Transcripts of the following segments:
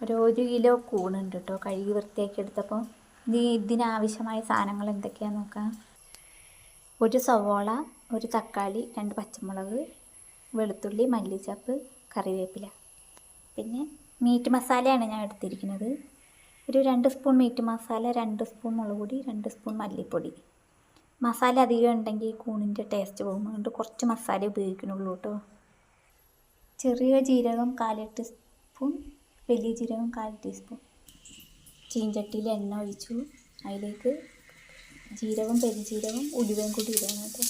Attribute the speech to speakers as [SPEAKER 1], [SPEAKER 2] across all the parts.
[SPEAKER 1] ഒരു ഒരു കിലോ കൂണുണ്ട് കേട്ടോ കഴുകി വൃത്തിയാക്കി എടുത്തപ്പോൾ ഇനി ഇതിനാവശ്യമായ സാധനങ്ങൾ എന്തൊക്കെയാണെന്ന് നോക്കാം. ഒരു സവോള ഒരു തക്കാളി രണ്ട് പച്ചമുളക് വെളുത്തുള്ളി മല്ലിച്ചപ്പ് കറിവേപ്പില. പിന്നെ മീറ്റ് മസാലയാണ് ഞാൻ എടുത്തിരിക്കുന്നത്. ഒരു രണ്ട് സ്പൂൺ മീറ്റ് മസാല രണ്ട് സ്പൂൺ മുളക് പൊടി രണ്ട് സ്പൂൺ മല്ലിപ്പൊടി. മസാല അധികം ഉണ്ടെങ്കിൽ കൂണിന്റെ ടേസ്റ്റ് പോകും അതുകൊണ്ട് കുറച്ച് മസാല ഉപയോഗിക്കണുള്ളൂ കേട്ടോ ചെറിയ ജീരകം കാലെട്ട് ടീസ്പൂൺ വലിയ ജീരകം കാൽ ടീസ്പൂൺ. ചീഞ്ചട്ടിയിൽ എണ്ണ ഒഴിച്ചു. അതിലേക്ക് ജീരകം പെരുജീരകം ഉലുവയും കൂടി ഇടണം കേട്ടോ.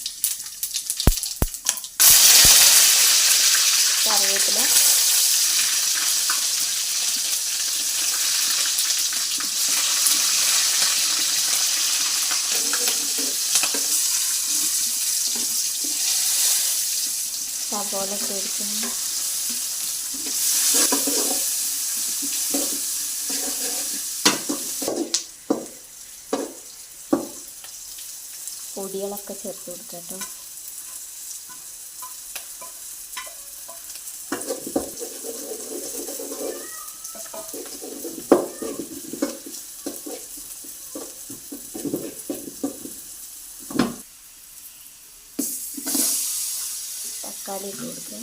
[SPEAKER 1] കറിവേപ്പില. സവോള ചേർക്കുന്നു പൊടികളൊക്കെ ചേർത്ത് കൊടുക്കാട്ടോ. കേട്ടോ തക്കാളി ഇട്ട് കൊടുക്കുക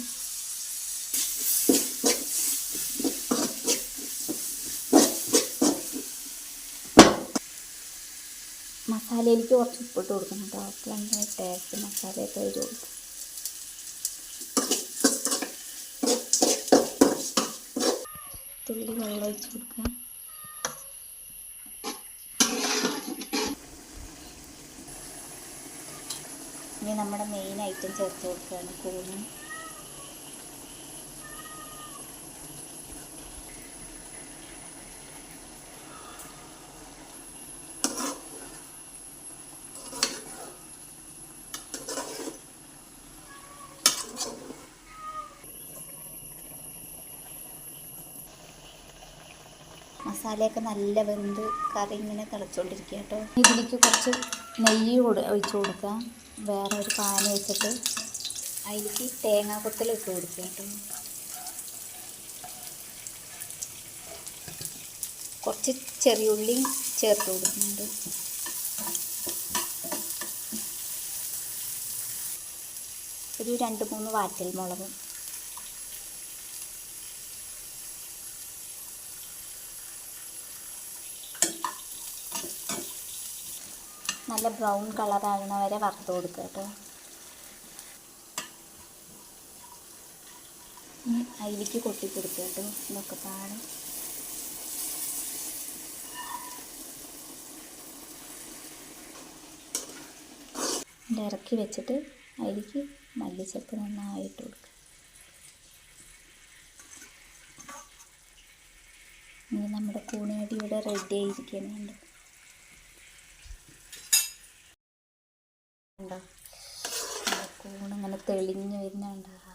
[SPEAKER 1] മസാലയിലേക്ക് കുറച്ച് ഉപ്പിട്ട് കൊടുക്കണം കേട്ടോ. അപ്പോഴാണ് ടേസ്റ്റ് മസാലയൊക്കെ വരുള്ളൂ തുള്ളി വെള്ളം ഒഴിച്ച് കൊടുക്കാം ഇനി നമ്മുടെ മെയിൻ ഐറ്റം ചേർത്ത് കൊടുക്കുകയാണ് കൂണ്. മസാലയൊക്കെ നല്ല വെന്ത് കറി ഇങ്ങനെ തിളച്ചുകൊണ്ടിരിക്കുക കേട്ടോ ഇതിലേക്ക് കുറച്ച് നെയ്യ് കൊടു ഒഴിച്ച് കൊടുക്കുക. വേറെ ഒരു പാന വെച്ചിട്ട് അതിലേക്ക് തേങ്ങാ കൊത്തൽ ഇട്ട് കൊടുക്കുക കേട്ടോ. കുറച്ച് ചെറിയ ഉള്ളി ചേർത്ത് കൊടുക്കുന്നുണ്ട്. ഒരു രണ്ട് മൂന്ന് വാറ്റൽ മുളകും നല്ല ബ്രൗൺ കളറാകണ വരെ വറുത്ത് കൊടുക്കുക കേട്ടോ. ഇനി അതിലേക്ക് കൊട്ടി കൊടുക്കുക കേട്ടോ. ഇതൊക്കെ പാട്. ഇറക്കി വെച്ചിട്ട് അതിലേക്ക് മല്ലിച്ചപ്പ് നന്നായിട്ട് കൊടുക്കുക ഇനി നമ്മുടെ കൂണിയടി ഇവിടെ റെഡി ആയിരിക്കുന്നുണ്ട് തെളിഞ്ഞ് വരുന്നുണ്ടോ?